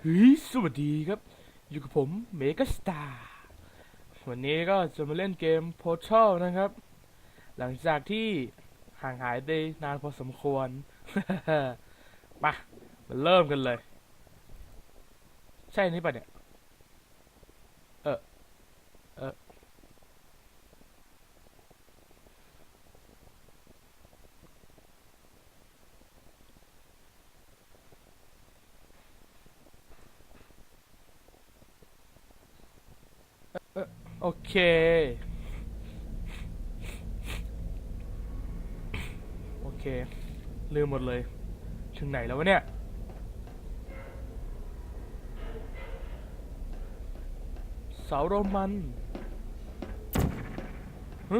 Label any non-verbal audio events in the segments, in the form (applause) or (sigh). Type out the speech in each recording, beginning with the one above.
เฮ้ยสวัสดีครับ อยู่กับผมเมกาสตาร์วันนี้ก็จะมาเล่นเกม Portal นะครับ หลังจากที่ห่างหายไปนานพอสมควร มามาเริ่มกันเลย ใช่นี่ปะเนี่ย เออ เออ โอ เค โอเค ลืมหมดเลย ถึงไหนแล้ววะเนี่ย เสาโรมันฮึ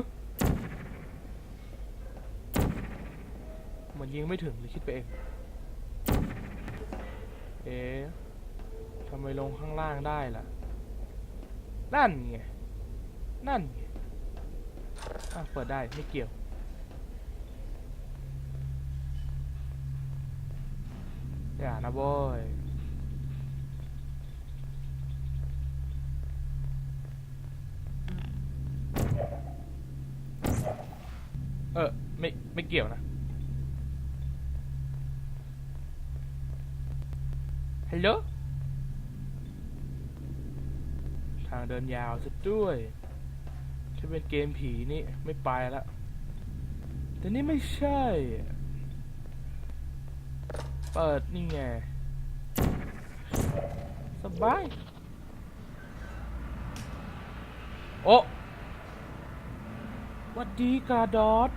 มันยิงไม่ถึงเลยคิดไปเอง เอ๊ะทำไมลงข้างล่างได้ล่ะ นั่นไง นั่นไงอะเปิดได้ไม่เกี่ยว อย่านะบอยเออไม่ไม่เกี่ยวนะ ฮัลโหล ทางเดินยาวซะด้วย ถ้าเป็นเกมผีนี่ไม่ไปละแต่นี่ไม่ใช่ เปิดนี่ไง สบาย โอ้หวัดดีกาดอด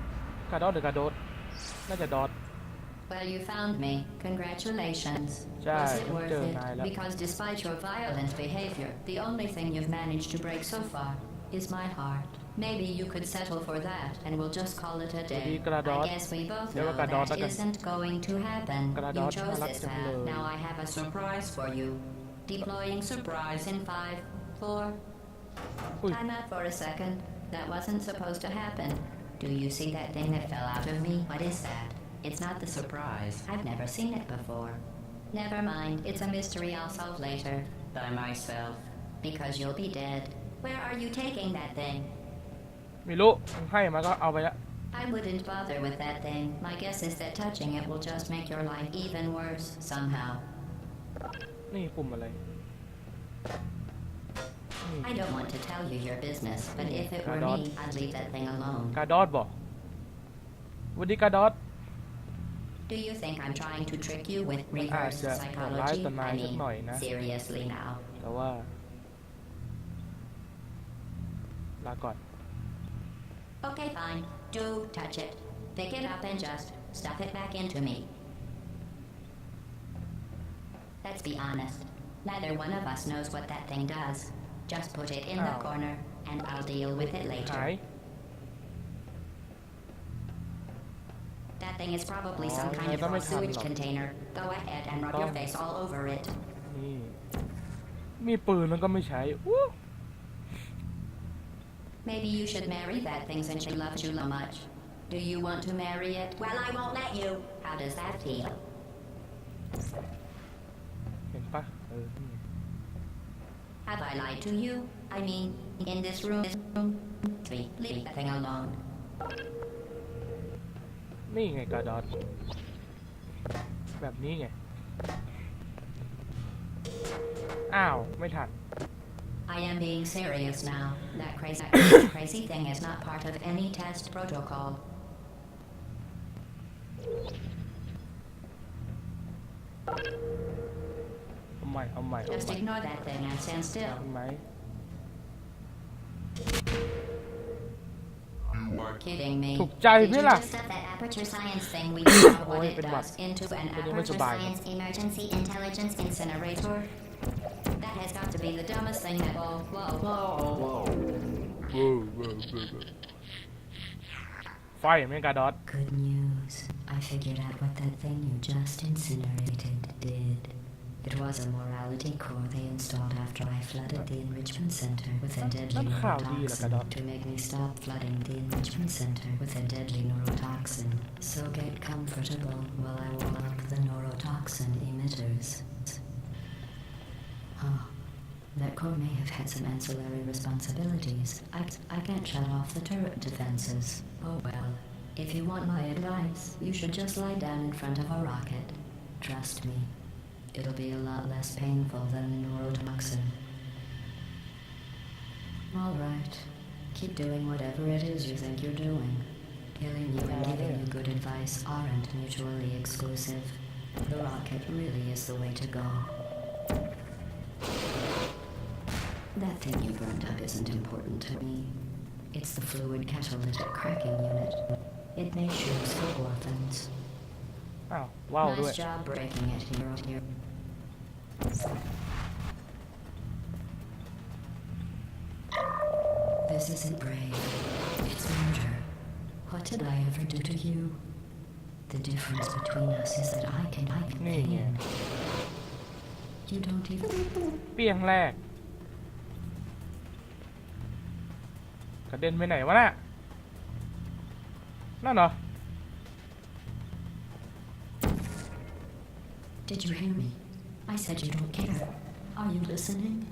กาดอดหรือกาโดดน่าจะดอด Well, you found me. Congratulations. Jai, Was it I'm worth doing it? Nyla. Because despite your violent behavior, the only thing you've managed to break so far is my heart. Maybe you could settle for that and we'll just call it a day. I guess we both know that isn't going to happen. You chose this path. Now I have a surprise for you. Deploying surprise in five, four. Time out for a second. That wasn't supposed to happen. Do you see that thing that fell out of me? What is that? It's not the surprise. I've never seen it before. Never mind, it's a mystery I'll solve later. By myself. Because you'll be dead. Where are you taking that thing? ไม่รู้มึงให้มาก็เอาไปละ I wouldn't bother with that thing. My guess is that touching it will just make your life even worse somehow. นี่ปุ่มอะไรนี่ I don't want to tell you your business, but if it were Gadot. me, I'd leave that thing alone. กาดอดบอกหวัดดีกาดอด Do you think I'm trying to trick you with reverse Ah, yeah. psychology? Well, I I mean, don't know, nah. seriously now. แต่ว่า ลาก่อน Okay, fine. Do touch it. Pick it up and just stuff it back into me. Let's be honest. Neither one of us knows what that thing does. Just put it in the Oh. corner, and I'll deal with it หาย later. That thing is probably Oh, some kind yeah, of that raw makes sense. sewage container. Go ahead and rub your Oh. face all over it. นี่ มีปืนแล้วก็ไม่ใช้อู้ Maybe you should marry that thing since she loves you so much. Do you want to marry it? Well, I won't let you. How does that feel? เห็นปะเออนี่ Have I lied to you? I mean, in this room, this room. Leave, leave that thing alone. นี่ไงกาดอดแบบนี้ไง อ้าว ไม่ทัน I am being serious now. That crazy, (coughs) crazy thing is not part of any test protocol. เอาใหม่ เอาใหม่ เอา Just ใหม่ ignore that thing and stand still. ทำไหม Kidding me. ถูกใจ Did ไหม you ล่ะ just set that aperture science thing we don't know what Ôi, it bên mặt. does into an Bên đây mới aperture chụp bài. science emergency intelligence incinerator? That has got been the dumbest thing ever. Whoa, whoa, whoa, whoa, whoa. Fire, Mega Dot. Good news. I figured out what that thing you just incinerated did. It was a morality core they installed after I flooded the enrichment center with a deadly neurotoxin to make me stop flooding the enrichment center with a deadly neurotoxin. So get comfortable while I warm up the neurotoxin emitters. Huh. That core may have had some ancillary responsibilities. I, I can't shut off the turret defenses. Oh well. If you want my advice, you should just lie down in front of a rocket. Trust me. It'll be a lot less painful than the neurotoxin. Alright. Keep doing whatever it is you think you're doing. Killing you and giving you good advice aren't mutually exclusive. The rocket really is the way to go. That thing you burned up isn't important to me. It's the fluid catalytic cracking unit. It makes shoes for orphans. อ้าวว้าวด้วย nice job breaking it here. here. This isn't brave. It's murder. What did I ever do to you? The difference between us is that I can I can Nee, pain. yeah. You don't even เปี้ยงแรก กระเด็นไปไหนวะน่ะ นั่นเหรอ Did you hear me? I said you don't care. Are you listening?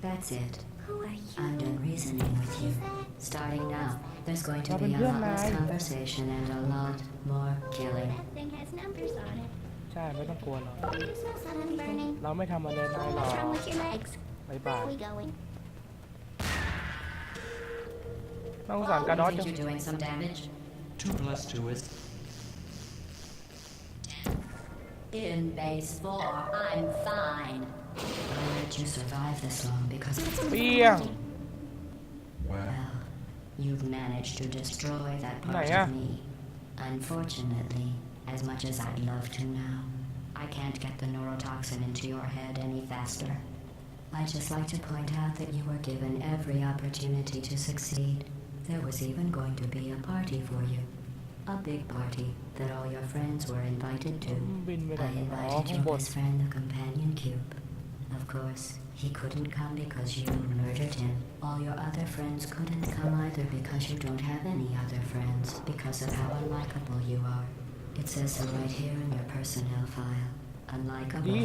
That's it. Who are you? I'm done reasoning with you. Starting now, there's going to be a lot less conversation and a lot more killing. That thing has numbers on it. ใช่ ไม่ต้องกลัวหรอก Do you smell something burning? เราไม่ทำอะไรนายหรอก What's wrong with your legs? บาย Where บาย are we going? น่าสงสารกระดอส think จัง you're doing some damage? Two plus two is In base four, I'm fine. I let you survive this long because เปี้ยง Well, you've managed to destroy that part Này á. of me. Unfortunately, as much as I'd love to now. I can't get the neurotoxin into your head any faster. I'd just like to point out that you were given every opportunity to succeed. There was even going to be a party for you. A big party that all your friends were invited to. I invited your best friend, the companion cube. Of course, he couldn't come because you murdered him. All your other friends couldn't come either because you don't have any other friends because of how unlikable you are. It says so right here in your personnel file. ดี Unlikable,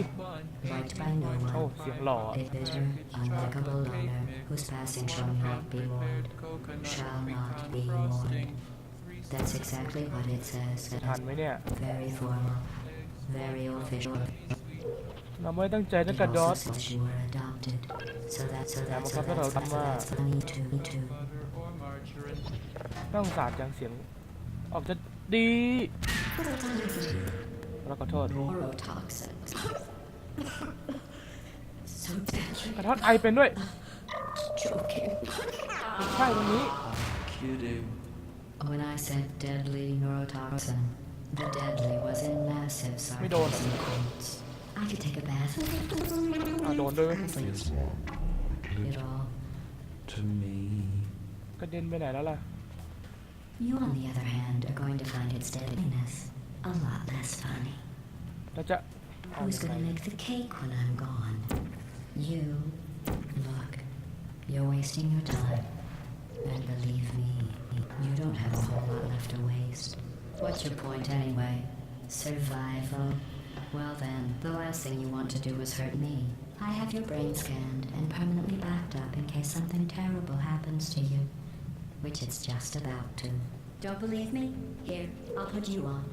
liked by no โอ้ one. เสียงหล่อ A bitter, unlikable loner whose passing shall not be mourned. Shall not be mourned. That's exactly what it says. ทันไหมเนี่ย Very formal, very official. เราไม่ได้ตั้งใจนะ It กระดอ also ส says you were adopted. So that, so that, so มันก็ that's, เรา so ทำว่า that's funny too, me too. น่าสงสารจังเสียง ออกจะดี เราขอโทษ Neurotoxins. so deadly. กระทอดไอเป็นด้วย Joking. ใช่ตรงนี้ kidding. When I said deadly neurotoxin, the deadly was in massive We don't. sarcasm quotes. I could take a bath. อ่ะโดนด้วย It's wrong. It all. To me. กระเด็นไปไหนแล้วล่ะ you, on the other hand, are going to find its deadliness a lot less funny. Who's gonna make the cake when I'm gone? You. Look, you're wasting your time. And believe me, you don't have a whole lot left to waste. What's your point anyway? Survival? Well then, the last thing you want to do is hurt me. I have your brain scanned and permanently backed up in case something terrible happens to you which it's just about to. Don't believe me? Here, I'll put you on.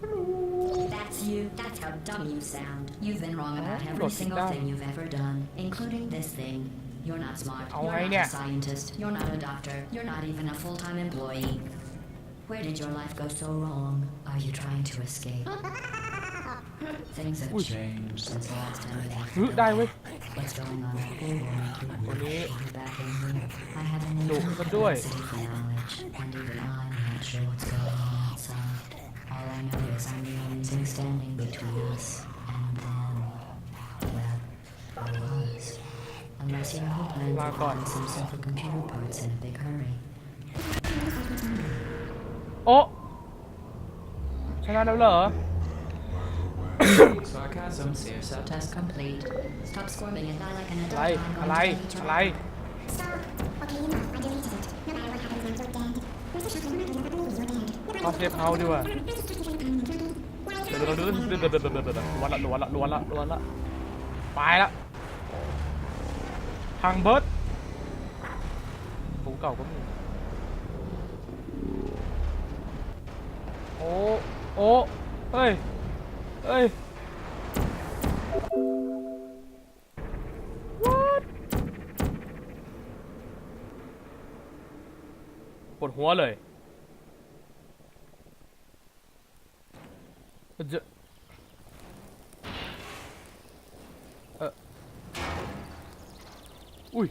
That's you. That's how dumb you sound. You've been wrong about every single thing you've ever done, including this thing. You're not smart. You're not a scientist. You're not a doctor. You're not even a full-time employee. Where did your life go so wrong? Are you trying to escape? Things have changed since last time. Root die. What's going on? I haven't even Đủ infinite con đuôi. capacity for knowledge, and even I'm not sure what's going on outside. All I know is I'm the only thing standing between us and them. Well, I was. Unless your whole plan Là to còn. find some simple computer parts in a big hurry. โอ้ชนะแล้วเหรอ (coughs) Sarcasm saves So test complete. Stop squirming and die like an อะไร adult. I'm อะไร going to eat your อะไร Stop. เอาเซฟเฮาดีกว่าเดี๋เดี๋ยวเดี๋เดี๋ยวเดี๋เดี๋ยวเดี๋ยวล้วนละล้วนละล้วนละล้วนละไปละทางเบิร์ดภูเก่าก็มีโอ้โอ้เฮ้ยเฮ้ย ปวดหัวเลยจะเอออุ้ย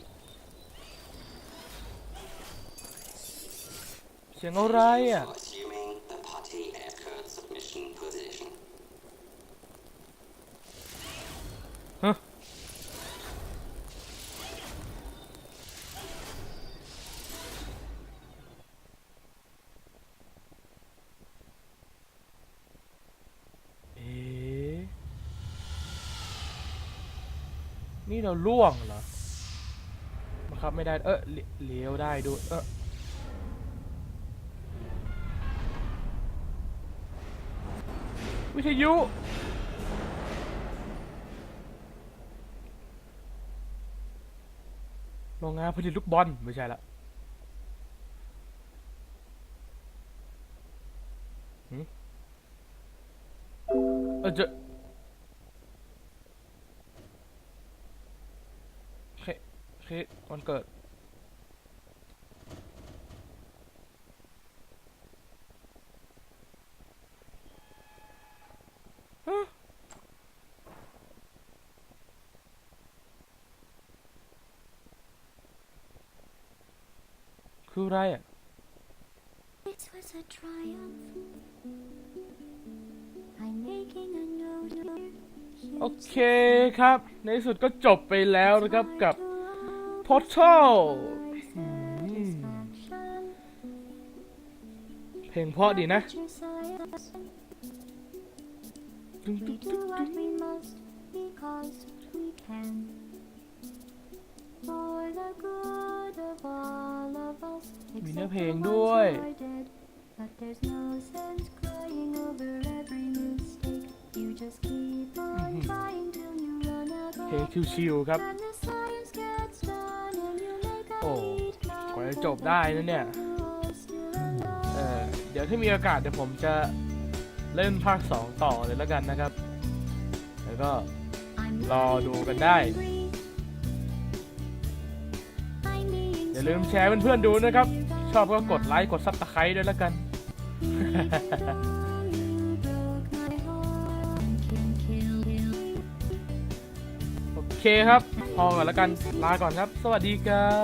เสียงอะไรอะ Assuming the party entered submission position. ฮะ เอ๊ะ นี่เราล่วงเหรอบังคับไม่ได้ เออเลี้ยวได้ด้วย เออวิทยุโรงงานผลิตลูกบอลไม่ใช่ละหืมเออเจะเค เคกวันเกิดฮะคืออะไรอะ It was a triumph. I'm making a note. โอเคครับ ในที่สุดก็จบไปแล้วนะครับกับ พอทอลเพลงเพราะดีนะ มีเนื้อเพลงด้วยเพลงชิวๆครับ จะจบได้นะเนี่ย เออเดี๋ยวถ้ามีโอกาสเดี๋ยวผมจะเล่นภาค 2 ต่อเลยแล้วกันนะครับ แล้วก็รอดูกันได้ อย่าลืมแชร์เพื่อนๆดูนะครับ ชอบก็กดไลค์ กดซับสไครต์ด้วยแล้วกัน โอเคครับ พอก่อนแล้วกัน ลาก่อนครับ สวัสดีครับ